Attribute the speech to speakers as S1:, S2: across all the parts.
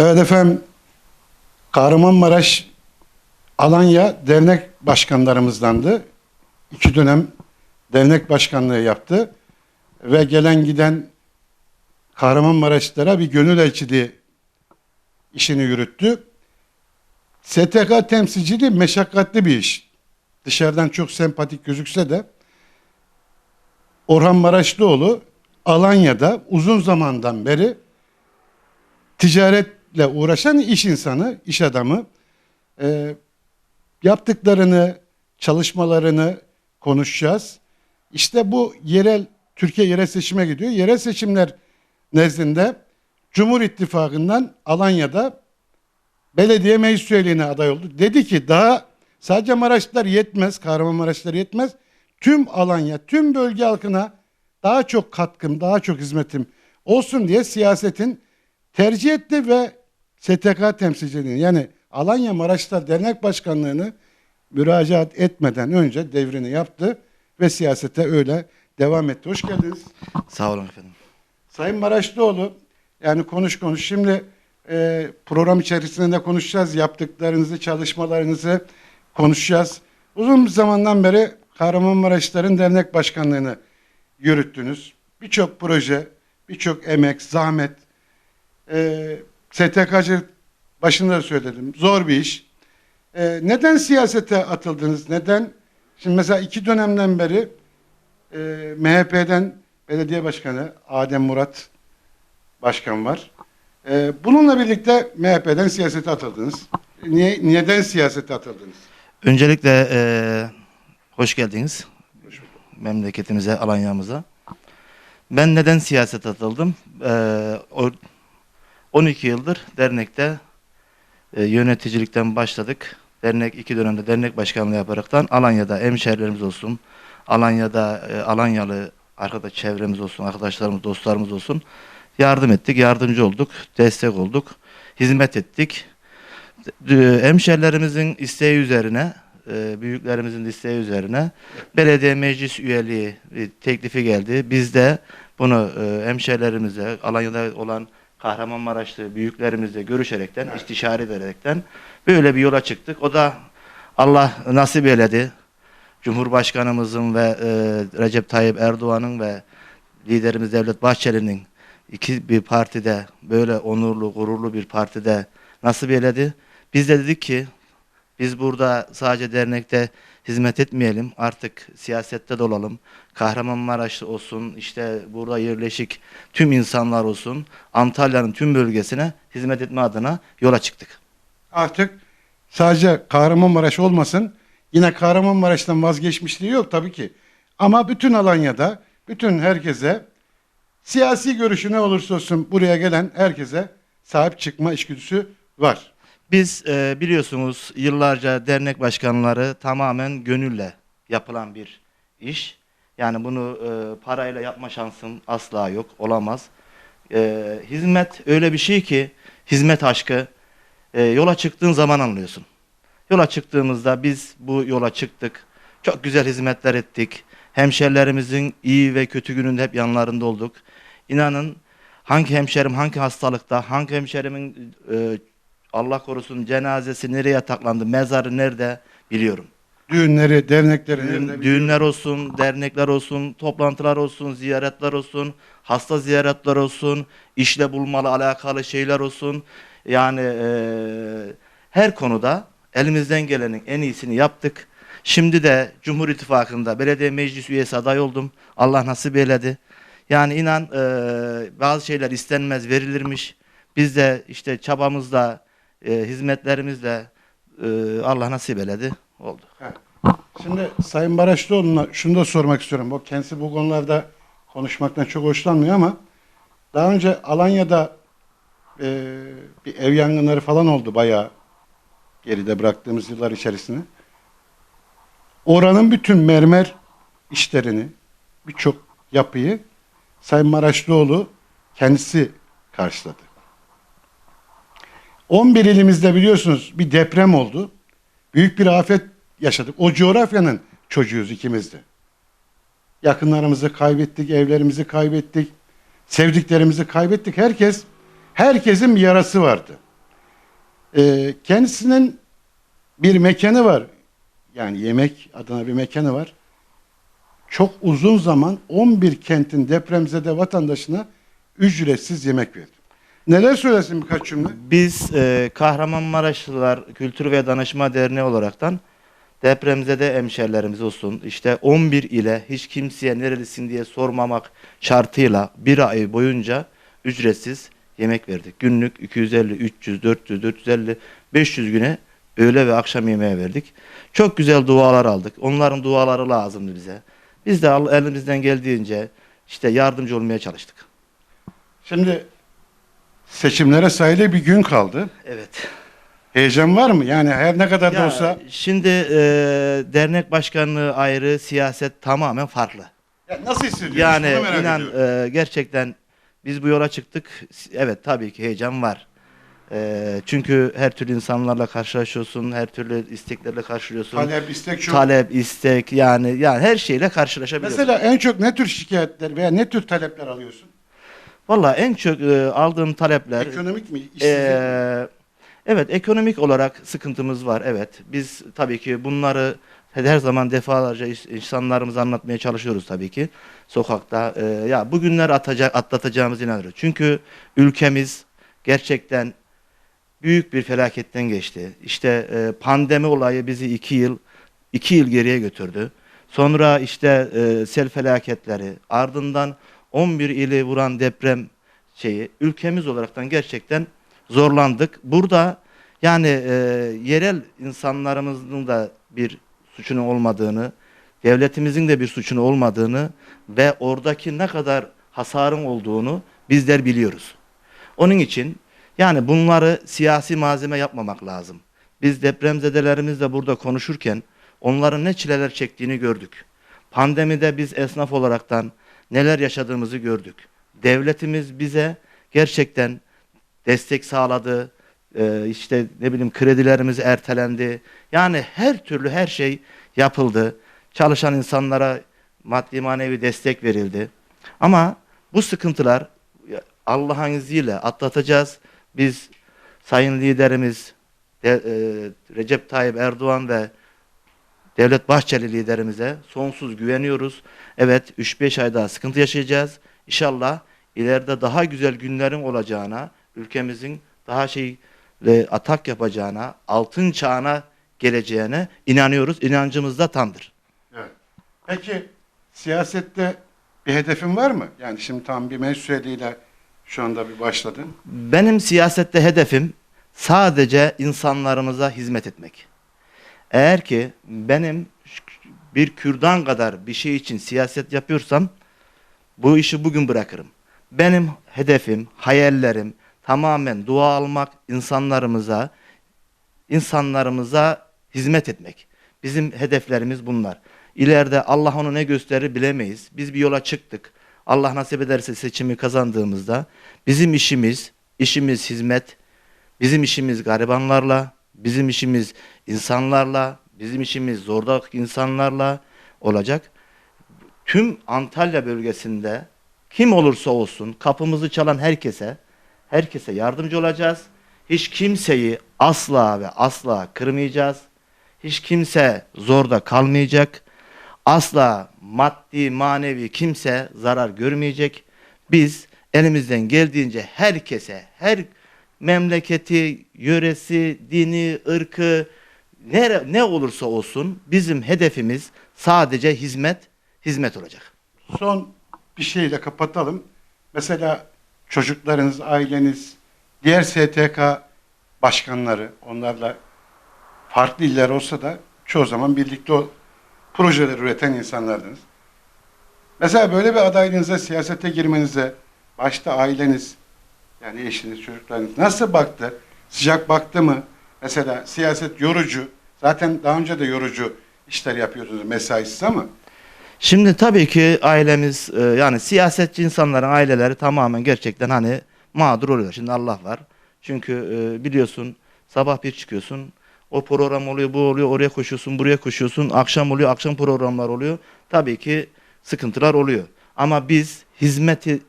S1: Evet efendim, Kahramanmaraş Alanya dernek başkanlarımızdandı. İki dönem dernek başkanlığı yaptı. Ve gelen giden Kahramanmaraşlılara bir gönül elçiliği işini yürüttü. STK temsilciliği meşakkatli bir iş. Dışarıdan çok sempatik gözükse de Orhan Maraşlıoğlu Alanya'da uzun zamandan beri ticaretle uğraşan iş insanı, iş adamı. Ee, yaptıklarını, çalışmalarını konuşacağız. İşte bu yerel, Türkiye yerel seçime gidiyor. Yerel seçimler nezdinde Cumhur İttifakı'ndan Alanya'da belediye meclis üyeliğine aday oldu. Dedi ki daha sadece Maraşlılar yetmez, Kahramanmaraşlılar yetmez. Tüm Alanya, tüm bölge halkına daha çok katkım, daha çok hizmetim olsun diye siyasetin tercih etti ve STK temsilciliğini yani Alanya Maraşlılar Dernek Başkanlığı'nı müracaat etmeden önce devrini yaptı ve siyasete öyle devam etti. Hoş geldiniz.
S2: Sağ olun efendim.
S1: Sayın Maraşlıoğlu yani konuş konuş şimdi e, program içerisinde de konuşacağız. Yaptıklarınızı, çalışmalarınızı konuşacağız. Uzun bir zamandan beri Kahramanmaraşların dernek başkanlığını yürüttünüz. Birçok proje, birçok emek, zahmet. E, STK'cı başında da söyledim. Zor bir iş. E, neden siyasete atıldınız? Neden? Şimdi mesela iki dönemden beri e, MHP'den belediye başkanı Adem Murat başkan var. E, bununla birlikte MHP'den siyasete atıldınız. Niye, neden siyasete atıldınız?
S2: Öncelikle eee, hoş geldiniz memleketimize, Alanya'mıza. Ben neden siyaset atıldım? Eee, o- 12 yıldır dernekte e, yöneticilikten başladık. Dernek iki dönemde dernek başkanlığı yaparaktan Alanya'da hemşehrilerimiz olsun, Alanya'da e, Alanyalı arkadaş çevremiz olsun, arkadaşlarımız, dostlarımız olsun yardım ettik, yardımcı olduk, destek olduk, hizmet ettik. E, Hemşerilerimizin isteği üzerine, e, büyüklerimizin isteği üzerine belediye meclis üyeliği e, teklifi geldi. Biz de bunu hemşerilerimize, Alanya'da olan Kahramanmaraşlı büyüklerimizle görüşerekten, istişare ederekten böyle bir yola çıktık. O da Allah nasip eyledi. Cumhurbaşkanımızın ve e, Recep Tayyip Erdoğan'ın ve liderimiz Devlet Bahçeli'nin iki bir partide böyle onurlu, gururlu bir partide nasip eyledi. Biz de dedik ki biz burada sadece dernekte hizmet etmeyelim. Artık siyasette de olalım. Kahramanmaraş olsun, işte burada yerleşik tüm insanlar olsun. Antalya'nın tüm bölgesine hizmet etme adına yola çıktık.
S1: Artık sadece Kahramanmaraş olmasın. Yine Kahramanmaraş'tan vazgeçmişliği yok tabii ki. Ama bütün Alanya'da, bütün herkese siyasi görüşü ne olursa olsun buraya gelen herkese sahip çıkma içgüdüsü var.
S2: Biz e, biliyorsunuz yıllarca dernek başkanları tamamen gönülle yapılan bir iş. Yani bunu e, parayla yapma şansın asla yok, olamaz. E, hizmet öyle bir şey ki, hizmet aşkı e, yola çıktığın zaman anlıyorsun. Yola çıktığımızda biz bu yola çıktık. Çok güzel hizmetler ettik. Hemşerilerimizin iyi ve kötü gününde hep yanlarında olduk. İnanın hangi hemşerim hangi hastalıkta, hangi hemşerimin e, Allah korusun cenazesi nereye yataklandı, mezarı nerede biliyorum.
S1: Düğünleri, dernekleri,
S2: Düğün-
S1: nerede
S2: düğünler olsun, dernekler olsun, toplantılar olsun, ziyaretler olsun, hasta ziyaretler olsun, işle bulmalı alakalı şeyler olsun. Yani eee, her konuda elimizden gelenin en iyisini yaptık. Şimdi de Cumhur İttifakı'nda belediye meclis üyesi aday oldum. Allah nasip eyledi. Yani inan eee, bazı şeyler istenmez verilirmiş. Biz de işte çabamızla, eee, hizmetlerimizle eee, Allah nasip eyledi. Oldu.
S1: Şimdi Sayın Baraşlıoğlu'na şunu da sormak istiyorum. O kendisi bu konularda konuşmaktan çok hoşlanmıyor ama daha önce Alanya'da e, bir ev yangınları falan oldu bayağı geride bıraktığımız yıllar içerisinde. Oranın bütün mermer işlerini, birçok yapıyı Sayın Maraşlıoğlu kendisi karşıladı. 11 ilimizde biliyorsunuz bir deprem oldu. Büyük bir afet yaşadık. O coğrafyanın çocuğuyuz ikimiz de. Yakınlarımızı kaybettik, evlerimizi kaybettik, sevdiklerimizi kaybettik. Herkes, herkesin bir yarası vardı. Ee, kendisinin bir mekanı var. Yani yemek adına bir mekanı var. Çok uzun zaman 11 kentin depremzede vatandaşına ücretsiz yemek verdi. Neler söylesin birkaç cümle?
S2: Biz e, Kahramanmaraşlılar Kültür ve Danışma Derneği olaraktan depremzede hemşerilerimiz olsun işte 11 ile hiç kimseye nerelisin diye sormamak şartıyla bir ay boyunca ücretsiz yemek verdik. Günlük 250, 300, 400, 450, 500 güne öğle ve akşam yemeği verdik. Çok güzel dualar aldık. Onların duaları lazımdı bize. Biz de elimizden geldiğince işte yardımcı olmaya çalıştık.
S1: Şimdi seçimlere sayılı bir gün kaldı.
S2: Evet.
S1: Heyecan var mı? Yani her ne kadar da
S2: Ya,
S1: olsa
S2: Şimdi e, dernek başkanlığı ayrı, siyaset tamamen farklı.
S1: Ya nasıl hissediyorsun?
S2: Yani
S1: Bunu merak
S2: inan
S1: ediyorum.
S2: e, gerçekten biz bu yola çıktık. Evet tabii ki heyecan var. E, çünkü her türlü insanlarla karşılaşıyorsun, her türlü isteklerle karşılıyorsun.
S1: Talep, istek çok.
S2: Talep, istek yani yani her şeyle karşılaşabiliyorsun.
S1: Mesela en çok ne tür şikayetler veya ne tür talepler alıyorsun?
S2: Vallahi en çok e, aldığım talepler
S1: Ekonomik mi? İşsizlik?
S2: Ee, evet ekonomik olarak sıkıntımız var evet. Biz tabii ki bunları her zaman defalarca insanlarımıza anlatmaya çalışıyoruz tabii ki sokakta. Ee, ya bugünler atacak atlatacağımız inanıyoruz. Çünkü ülkemiz gerçekten büyük bir felaketten geçti. İşte e, pandemi olayı bizi iki yıl iki yıl geriye götürdü. Sonra işte e, sel felaketleri, ardından 11 ili vuran deprem şeyi ülkemiz olaraktan gerçekten zorlandık. Burada yani e, yerel insanlarımızın da bir suçunun olmadığını, devletimizin de bir suçunun olmadığını ve oradaki ne kadar hasarın olduğunu bizler biliyoruz. Onun için yani bunları siyasi malzeme yapmamak lazım. Biz depremzedelerimizle burada konuşurken onların ne çileler çektiğini gördük. Pandemide biz esnaf olaraktan neler yaşadığımızı gördük. Devletimiz bize gerçekten destek sağladı. Ee, işte ne bileyim kredilerimiz ertelendi. Yani her türlü her şey yapıldı. Çalışan insanlara maddi manevi destek verildi. Ama bu sıkıntılar Allah'ın izniyle atlatacağız. Biz sayın liderimiz de, e, Recep Tayyip Erdoğan ve Devlet Bahçeli liderimize sonsuz güveniyoruz. Evet 3-5 ay daha sıkıntı yaşayacağız. İnşallah ileride daha güzel günlerin olacağına, ülkemizin daha şey ve atak yapacağına, altın çağına geleceğine inanıyoruz. İnancımız da tamdır.
S1: Evet. Peki siyasette bir hedefin var mı? Yani şimdi tam bir mesuliyetiyle şu anda bir başladın.
S2: Benim siyasette hedefim sadece insanlarımıza hizmet etmek. Eğer ki benim bir kürdan kadar bir şey için siyaset yapıyorsam bu işi bugün bırakırım. Benim hedefim, hayallerim tamamen dua almak, insanlarımıza insanlarımıza hizmet etmek. Bizim hedeflerimiz bunlar. İleride Allah onu ne gösterir bilemeyiz. Biz bir yola çıktık. Allah nasip ederse seçimi kazandığımızda bizim işimiz, işimiz hizmet, bizim işimiz garibanlarla, bizim işimiz insanlarla, bizim işimiz zordaki insanlarla olacak. Tüm Antalya bölgesinde kim olursa olsun kapımızı çalan herkese, herkese yardımcı olacağız. Hiç kimseyi asla ve asla kırmayacağız. Hiç kimse zorda kalmayacak. Asla maddi manevi kimse zarar görmeyecek. Biz elimizden geldiğince herkese, her memleketi, yöresi, dini, ırkı ne, ne olursa olsun bizim hedefimiz sadece hizmet, hizmet olacak.
S1: Son bir şeyle kapatalım. Mesela çocuklarınız, aileniz, diğer STK başkanları, onlarla farklı iller olsa da çoğu zaman birlikte o projeler üreten insanlardınız. Mesela böyle bir adaylığınıza, siyasete girmenize, başta aileniz, yani eşiniz, çocuklarınız nasıl baktı? Sıcak baktı mı? Mesela siyaset yorucu. Zaten daha önce de yorucu işler yapıyordunuz mesaisiz ama
S2: Şimdi tabii ki ailemiz e, yani siyasetçi insanların aileleri tamamen gerçekten hani mağdur oluyor. Şimdi Allah var. Çünkü e, biliyorsun sabah bir çıkıyorsun. O program oluyor, bu oluyor, oraya koşuyorsun, buraya koşuyorsun. Akşam oluyor, akşam programlar oluyor. Tabii ki sıkıntılar oluyor. Ama biz hizmeti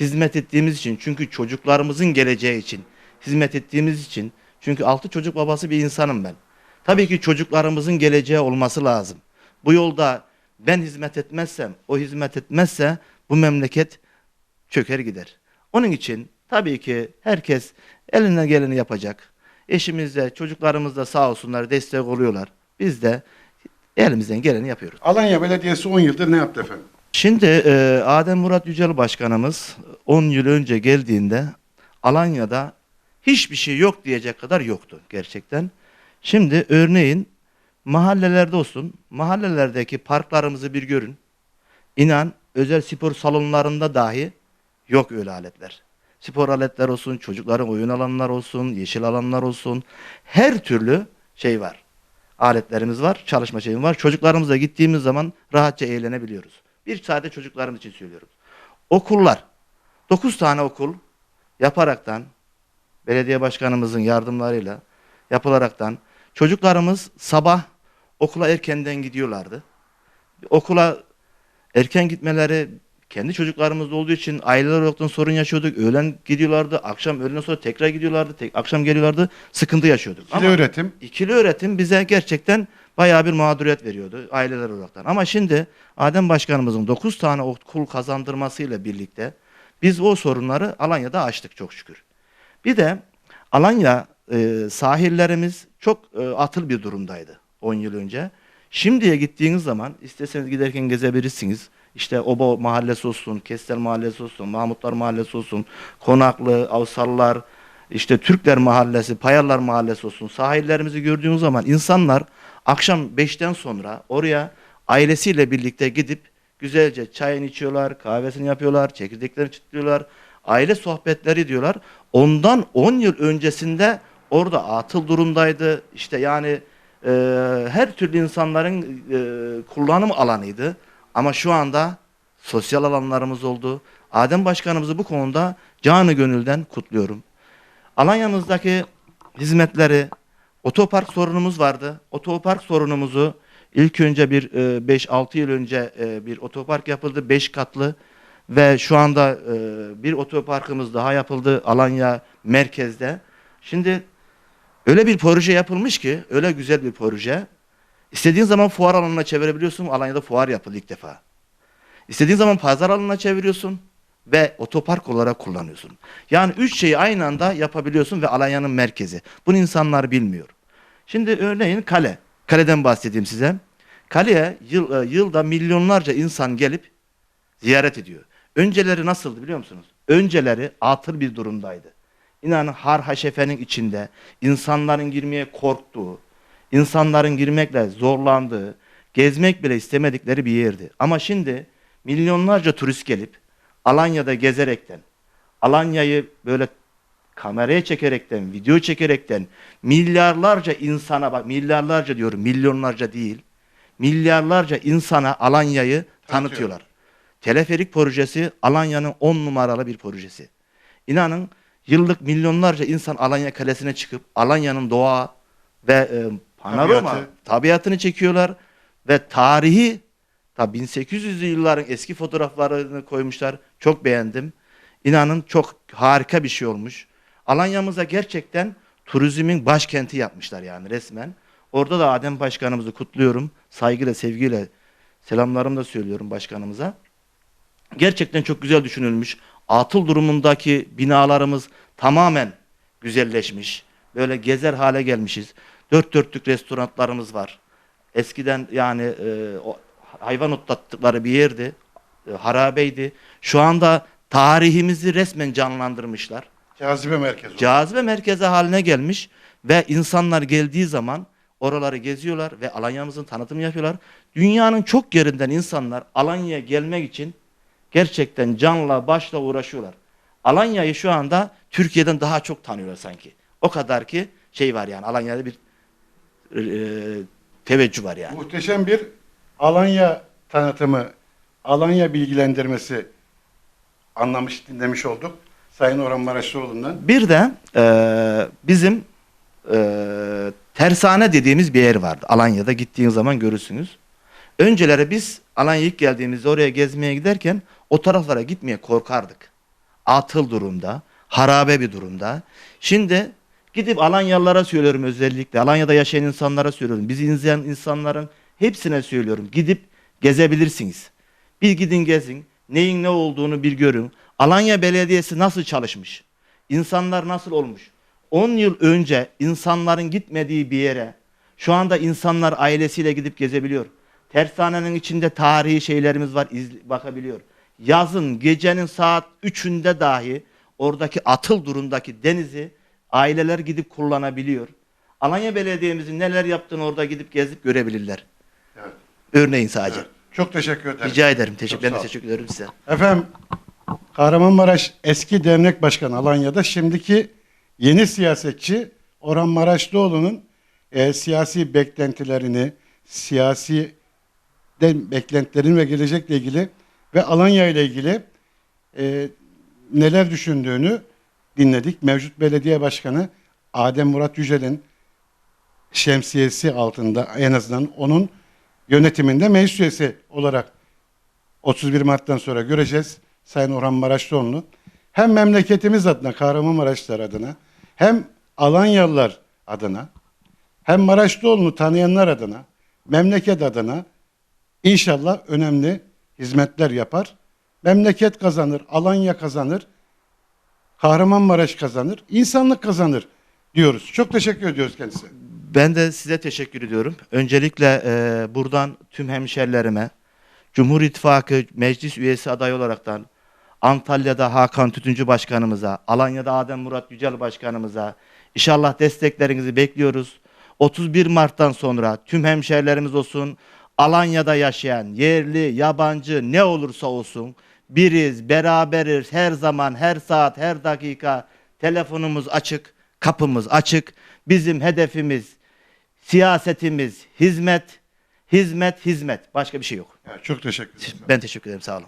S2: hizmet ettiğimiz için çünkü çocuklarımızın geleceği için hizmet ettiğimiz için Çünkü altı çocuk babası bir insanım ben. Tabii ki çocuklarımızın geleceği olması lazım. Bu yolda ben hizmet etmezsem, o hizmet etmezse bu memleket çöker gider. Onun için tabii ki herkes elinden geleni yapacak. Eşimiz de çocuklarımız da sağ olsunlar destek oluyorlar. Biz de elimizden geleni yapıyoruz.
S1: Alanya Belediyesi 10 yıldır ne yaptı efendim?
S2: Şimdi e, Adem Murat Yücel Başkanımız 10 yıl önce geldiğinde Alanya'da hiçbir şey yok diyecek kadar yoktu gerçekten. Şimdi örneğin mahallelerde olsun, mahallelerdeki parklarımızı bir görün. İnan özel spor salonlarında dahi yok öyle aletler. Spor aletler olsun, çocukların oyun alanlar olsun, yeşil alanlar olsun. Her türlü şey var. Aletlerimiz var, çalışma şeyim var. Çocuklarımızla gittiğimiz zaman rahatça eğlenebiliyoruz. Bir sadece çocuklarımız için söylüyorum. Okullar. 9 tane okul yaparaktan belediye başkanımızın yardımlarıyla yapılaraktan çocuklarımız sabah okula erkenden gidiyorlardı. Okula erken gitmeleri kendi çocuklarımız olduğu için aileler olarak sorun yaşıyorduk. Öğlen gidiyorlardı, akşam öğleden sonra tekrar gidiyorlardı, tek, akşam geliyorlardı. Sıkıntı yaşıyorduk.
S1: İkili öğretim.
S2: İkili öğretim bize gerçekten bayağı bir mağduriyet veriyordu aileler olaraktan. Ama şimdi Adem Başkanımızın 9 tane okul kazandırmasıyla birlikte biz o sorunları Alanya'da aştık çok şükür. Bir de Alanya e, sahillerimiz çok e, atıl bir durumdaydı 10 yıl önce. Şimdiye gittiğiniz zaman isteseniz giderken gezebilirsiniz. İşte Oba Mahallesi olsun, Kestel Mahallesi olsun, Mahmutlar Mahallesi olsun, Konaklı, Avsallar, işte Türkler Mahallesi, Payarlar Mahallesi olsun. Sahillerimizi gördüğünüz zaman insanlar akşam 5'ten sonra oraya ailesiyle birlikte gidip güzelce çayını içiyorlar, kahvesini yapıyorlar, çekirdeklerini çıtlıyorlar. Aile sohbetleri diyorlar. Ondan 10 yıl öncesinde orada atıl durumdaydı. İşte yani e, her türlü insanların e, kullanım alanıydı. Ama şu anda sosyal alanlarımız oldu. Adem Başkanımızı bu konuda canı gönülden kutluyorum. Alanya'mızdaki hizmetleri, otopark sorunumuz vardı. Otopark sorunumuzu ilk önce bir 5-6 yıl önce e, bir otopark yapıldı. 5 katlı ve şu anda e, bir otoparkımız daha yapıldı Alanya merkezde. Şimdi öyle bir proje yapılmış ki, öyle güzel bir proje. İstediğin zaman fuar alanına çevirebiliyorsun. Alanya'da fuar yapıldı ilk defa. İstediğin zaman pazar alanına çeviriyorsun ve otopark olarak kullanıyorsun. Yani üç şeyi aynı anda yapabiliyorsun ve Alanya'nın merkezi. Bunu insanlar bilmiyor. Şimdi örneğin kale. Kaleden bahsedeyim size. Kaleye yıl, e, yılda milyonlarca insan gelip ziyaret ediyor. Önceleri nasıldı biliyor musunuz? Önceleri atıl bir durumdaydı. İnanın har haşefenin içinde insanların girmeye korktuğu, insanların girmekle zorlandığı, gezmek bile istemedikleri bir yerdi. Ama şimdi milyonlarca turist gelip Alanya'da gezerekten, Alanya'yı böyle kameraya çekerekten, video çekerekten milyarlarca insana bak milyarlarca diyorum milyonlarca değil. Milyarlarca insana Alanya'yı tanıtıyorlar. Teleferik projesi Alanya'nın 10 numaralı bir projesi. İnanın yıllık milyonlarca insan Alanya Kalesi'ne çıkıp Alanya'nın doğa ve e, panorama
S1: Tabiatı.
S2: tabiatını çekiyorlar ve tarihi tabi 1800'lü yılların eski fotoğraflarını koymuşlar. Çok beğendim. İnanın çok harika bir şey olmuş. Alanya'mıza gerçekten turizmin başkenti yapmışlar yani resmen. Orada da Adem Başkanımızı kutluyorum. Saygıyla, sevgiyle selamlarımı da söylüyorum başkanımıza. Gerçekten çok güzel düşünülmüş. Atıl durumundaki binalarımız tamamen güzelleşmiş. Böyle gezer hale gelmişiz. Dört dörtlük restoranlarımız var. Eskiden yani e, o hayvan otlattıkları bir yerdi. E, harabeydi. Şu anda tarihimizi resmen canlandırmışlar.
S1: Cazibe merkezi.
S2: Cazibe merkezi haline gelmiş ve insanlar geldiği zaman oraları geziyorlar ve Alanya'mızın tanıtımı yapıyorlar. Dünyanın çok yerinden insanlar Alanya'ya gelmek için gerçekten canla başla uğraşıyorlar. Alanya'yı şu anda Türkiye'den daha çok tanıyorlar sanki. O kadar ki şey var yani Alanya'da bir e, teveccüh var yani.
S1: Muhteşem bir Alanya tanıtımı, Alanya bilgilendirmesi anlamış, dinlemiş olduk. Sayın Orhan Maraşlıoğlu'ndan.
S2: Bir de e, bizim e, tersane dediğimiz bir yer vardı. Alanya'da gittiğiniz zaman görürsünüz. Önceleri biz Alanya'ya ilk geldiğimizde oraya gezmeye giderken o taraflara gitmeye korkardık. Atıl durumda, harabe bir durumda. Şimdi Gidip Alanyalılara söylüyorum özellikle. Alanya'da yaşayan insanlara söylüyorum. Bizi izleyen insanların hepsine söylüyorum. Gidip gezebilirsiniz. Bir gidin gezin. Neyin ne olduğunu bir görün. Alanya Belediyesi nasıl çalışmış? İnsanlar nasıl olmuş? 10 yıl önce insanların gitmediği bir yere şu anda insanlar ailesiyle gidip gezebiliyor. Tersanenin içinde tarihi şeylerimiz var, iz, bakabiliyor. Yazın gecenin saat 3'ünde dahi oradaki atıl durumdaki denizi aileler gidip kullanabiliyor. Alanya Belediye'mizin neler yaptığını orada gidip gezip görebilirler.
S1: Evet.
S2: Örneğin sadece.
S1: Evet. Çok teşekkür ederim.
S2: Rica ederim. Teşekkür, ben de teşekkür ederim size.
S1: Efendim Kahramanmaraş eski dernek başkanı Alanya'da şimdiki yeni siyasetçi Orhan Maraşlıoğlu'nun e, siyasi beklentilerini, siyasi beklentilerini ve gelecekle ilgili ve Alanya ile ilgili e, neler düşündüğünü dinledik. Mevcut belediye başkanı Adem Murat Yücel'in şemsiyesi altında en azından onun yönetiminde meclis üyesi olarak 31 Mart'tan sonra göreceğiz Sayın Orhan Maraşlıoğlu'nu. Hem memleketimiz adına, Kahramanmaraşlılar adına, hem Alanyalılar adına, hem Maraşlıoğlu'nu tanıyanlar adına, memleket adına inşallah önemli hizmetler yapar. Memleket kazanır, Alanya kazanır, Kahramanmaraş kazanır, insanlık kazanır diyoruz. Çok teşekkür ediyoruz kendisine.
S2: Ben de size teşekkür ediyorum. Öncelikle e, buradan tüm hemşerilerime, Cumhur İttifakı meclis üyesi aday olaraktan Antalya'da Hakan Tütüncü Başkanımıza, Alanya'da Adem Murat Yücel Başkanımıza inşallah desteklerinizi bekliyoruz. 31 Mart'tan sonra tüm hemşerilerimiz olsun, Alanya'da yaşayan yerli, yabancı ne olursa olsun biriz, beraberiz her zaman, her saat, her dakika telefonumuz açık, kapımız açık. Bizim hedefimiz, siyasetimiz hizmet, hizmet, hizmet. Başka bir şey yok.
S1: Evet, çok teşekkür ederim.
S2: Ben teşekkür ederim. Sağ olun.